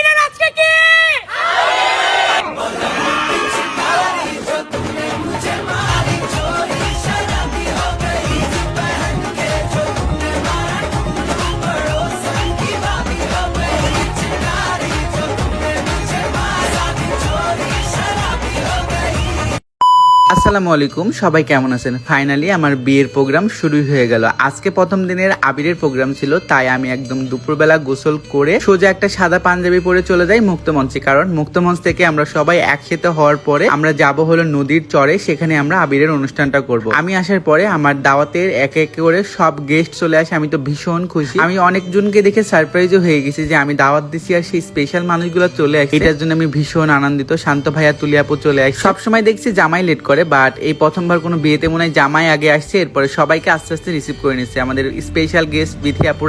আলামিনের আজকে কি আসসালামু আলাইকুম, সবাই কেমন আছেন? ফাইনালি আমার বিয়ের প্রোগ্রাম শুরু হয়ে গেল। আজকে প্রথম দিনের আবিরের প্রোগ্রাম ছিল, তাই আমি একদম দুপুরবেলা গোসল করে সোজা একটা সাদা পাঞ্জাবি পরে চলে যাই মুক্তমঞ্চে কারণ মুক্তমঞ্চ থেকে আমরা সবাই একসাথে হওয়ার পরে আমরা যাব হলো নদীর চরে, সেখানে আমরা আবিরের অনুষ্ঠানটা করব। আমি আসার পরে আমার দাওয়াতের এক এক করে সব গেস্ট চলে আসে, আমি তো ভীষণ খুশি। আমি অনেকজনকে দেখে সারপ্রাইজও হয়ে গেছি যে আমি দাওয়াত দিছি আর সেই স্পেশাল মানুষগুলো চলে আসে। এটার জন্য আমি ভীষণ আনন্দিত। শান্ত ভাইয়া, তুলিয়াপু চলে আসে। সবসময় দেখছি জামাই লেট করে বাট এই প্রথমবার কোনো বিয়েতে মনে হয় জামাই আগে আসছে, এরপরে সবাইকে আস্তে আস্তে রিসিভ করে নিচ্ছে। আমাদের স্পেশাল গেস্ট বিথি আপু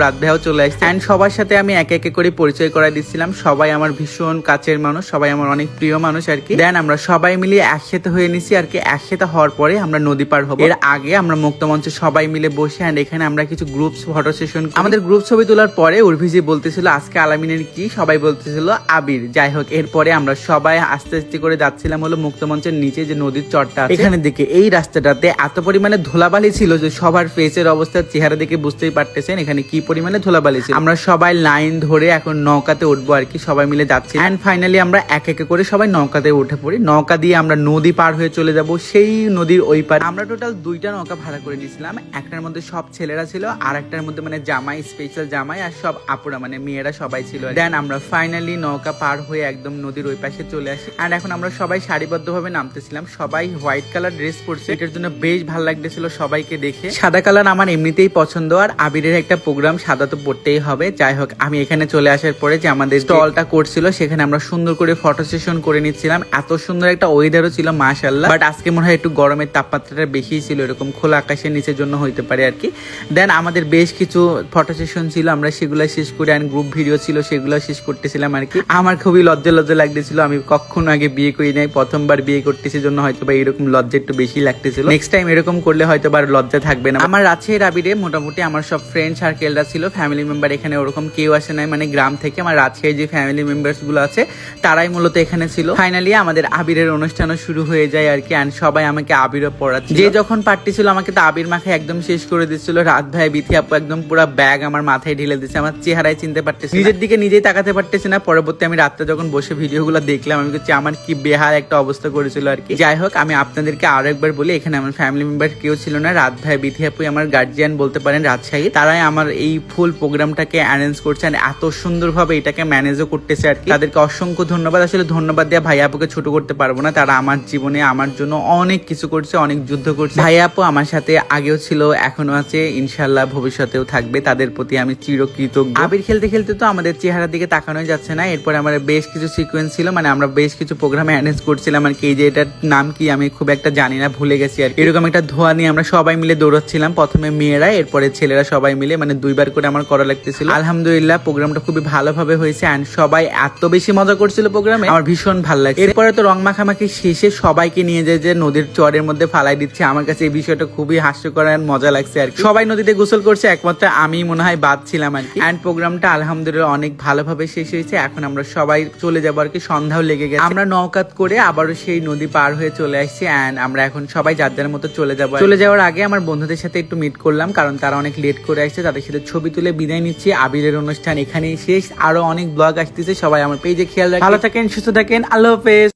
চলে আসছে। অ্যান্ড সবার সাথে আমি একে একে করে পরিচয় করাই দিচ্ছিলাম। সবাই আমার ভীষণ কাছের মানুষ, সবাই আমার অনেক প্রিয় মানুষ আর কি। দেন আমরা সবাই মিলে একসাথে হয়ে নিছি আর কি। একসাথে হওয়ার পরে আমরা নদী পার হব। এর আগে আমরা মুক্ত মঞ্চে সবাই মিলে বসে অ্যান্ড এখানে আমরা কিছু গ্রুপ ফটো সেশন আমাদের গ্রুপ ছবি তোলার পরে উর্ভিজি বলতেছিল, আজকে আলামিনের কি? সবাই বলতেছিল, আবির। যাই হোক, এরপরে আমরা সবাই আস্তে আস্তে করে যাচ্ছিলাম হলো মুক্ত মঞ্চের নিচে যে নদীর চরটা আছে, এখানে দেখে এই রাস্তাটাতে এত পরিমাণে ধুলাবালি ছিল যে সবার ফেসের অবস্থা চেহারা দেখে বুঝতেই পারতেছেন এখানে কি পরিমাণে ধুলাবালি ছিল। আমরা সবাই লাইন ধরে এখন নৌকাতে উঠবো আর কি সবাই মিলে যাচ্ছি। এন্ড ফাইনালি আমরা এক এক করে সবাই নৌকাতে উঠে পড়ি। নৌকা দিয়ে আমরা নদী পার হয়ে চলে যাব সেই নদীর ওই পার। আমরা টোটাল দুইটা নৌকা ভাড়া করে নিয়েছিলাম। একটার মধ্যে সব ছেলেরা ছিল আর একটার মধ্যে মানে জামাই স্পেশাল জামাই আর সব আপুরা মানে মেয়েরা সবাই ছিল দেন আমরা ফাইনালি নৌকা পার হয়ে একদম নদীর ওই পাশে চলে আসি। আর এখন আমরা সবাই সারিবদ্ধভাবে নামতেছিলাম সবাই হোয়াইট কালার ড্রেস পরছে। এটার জন্য বেশ ভালো লাগতেছিল সবাইকে দেখে। সাদা কালার আমার এমনিতেই পছন্দ আর আবিরের একটা প্রোগ্রাম সাদা তো পড়তেই হবে। যাই হোক আমি এখানে চলে আসার পরে যে আমাদের স্টলটা করছিল সেখানে আমরা সুন্দর করে ফটো সেশন করে নিচ্ছিলাম। এত সুন্দর একটা ওয়েদারও ছিল মাশাল্লাহ বাট আজকে মনে হয় একটু গরমের তাপমাত্রাটা বেশি ছিল এরকম খোলা আকাশের নিচের জন্য হইতে পারে আর কি। দেন আমাদের বেশ কিছু ফটো সেশন ছিল আমরা সেগুলো শেষ করে আর গ্রুপ ভিডিও ছিল সেগুলো শেষ করতেছিলাম আর কি। আমার খুবই লজ্জা লজ্জা লাগতেছিল আমি কখনো আগে বিয়ে করি নাই প্রথমবার বিয়ে করতেছি জন্য হয়তো বা এরকম লজ্জা একটু বেশি লাগতেছিল। নেক্সট টাইম এরকম করলে হয়তো বা আর লজ্জা থাকবে না। আমার রাজশাহীর আবিরে মোটামুটি আমার সব ফ্রেন্ড সার্কেলরা ছিল ফ্যামিলি মেম্বার এখানে ওরকম কেউ আসে নাই। মানে গ্রাম থেকে আমার রাজশাহীর যে ফ্যামিলি মেম্বার্সগুলো আছে, তারাই মূলত এখানে ছিল। ফাইনালি আমাদের আবিরের অনুষ্ঠানও শুরু হয়ে যায় আর কি অ্যান্ড সবাই আমাকে আবিরও পড়াচ্ছে যে যখন পার্টি ছিল, আমাকে তো আবির মাখে একদম শেষ করে দিচ্ছিল। রাত ভাই, বিথি আপু একদম পুরো ব্যাগ আমার মাথায় ঢেলে দিচ্ছে, আমার চেহারায় চিনতে পারতেছি নিজের দিকে নিজেই তাকাতে পারতেছি না। পরবর্তী আমি রাত্রে যখন বসে ভিডিওগুলো দেখলাম, আমি হচ্ছে আমার কি বেহাল একটা অবস্থা করেছিল আর কি। যাই হোক, আমি আপনাদেরকে আরও একবার বলি, এখানে আমার ফ্যামিলি মেম্বার কেউ ছিল না। রাত ভাই বিথি আপুই আমার গার্জিয়ান বলতে পারেন, রাজশাহী। তারাই আমার এই ফুল প্রোগ্রামটাকে অ্যারেঞ্জ করছে and এত সুন্দরভাবে এটাকে ম্যানেজও করতেছে আর কি। তাদেরকে অসংখ্য ধন্যবাদ। আসলে ধন্যবাদ দিয়ে ভাই আপুকে ছোট করতে পারব না। তারা আমার জীবনে, আমার জন্য অনেক কিছু করছে, অনেক যুদ্ধ করছে। ভাই আপু আমার সাথে আগেও ছিল, এখনও আছে ইনশাল্লাহ ভবিষ্যতেও থাকবে। তাদের প্রতি আমি চিরকৃতজ্ঞ। আবির খেলতে খেলতে তো আমাদের চেহারার দিকে তাকানোই যাচ্ছে না। এরপরে আমার বেশ কিছু সিকোয়েন্স ছিল মানে আমরা বেশ কিছু প্রোগ্রামে অ্যারেঞ্জ করছিলাম আর কি। এই যে এটার নাম কি আমি খুব একটা জানি না, ভুলে গেছি আর এরকম একটা ধোয়া নিয়ে আমরা সবাই মিলে দৌড়াচ্ছিলাম। প্রথমে মেয়েরা, এরপরে ছেলেরা সবাই মিলে মানে দুইবার করে আমার করা লাগতেছিল। আলহামদুলিল্লাহ, প্রোগ্রামটা খুবই ভালোভাবে হয়েছে অ্যান্ড সবাই এত বেশি মজা করছিল প্রোগ্রামে। আমার ভীষণ ভালো লাগে এরপরে তো রং মাখামাখি শেষে সবাইকে নিয়ে যায় যে নদীর চরের মধ্যে ফালাই দিচ্ছে। আমার কাছে এই বিষয়টা খুবই হাস্যকর আর মজা লাগছে আর সবাই নদীতে গোসল করছে, একমাত্র আমি মনে হয় বাদ ছিলাম আর কি। অ্যান্ড প্রোগ্রামটা আলহামদুলিল্লাহ অনেক ভালোভাবে শেষ হয়েছে। এখন আমরা সবাই চলে যাব আর কি। সন্ধ্যাও লেগে গেছে। আমরা নৌকাত করে আবারও সেই নদী পার হয়ে চলে আসছি অ্যান্ড আমরা এখন সবাই যার যার মতো চলে যাব। চলে যাওয়ার আগে আমার বন্ধুদের সাথে একটু মিট করলাম কারণ তারা অনেক লেট করে আসছে। তাদের সাথে ছবি তুলে বিদায় নিচ্ছি। আবিরের অনুষ্ঠান এখানেই শেষ। আরও অনেক ব্লগ আসতেছে। সবাই আমার পেজে খেয়াল রাখেন ভালো থাকেন সুস্থ থাকেন। আল্লাহ হাফেজ।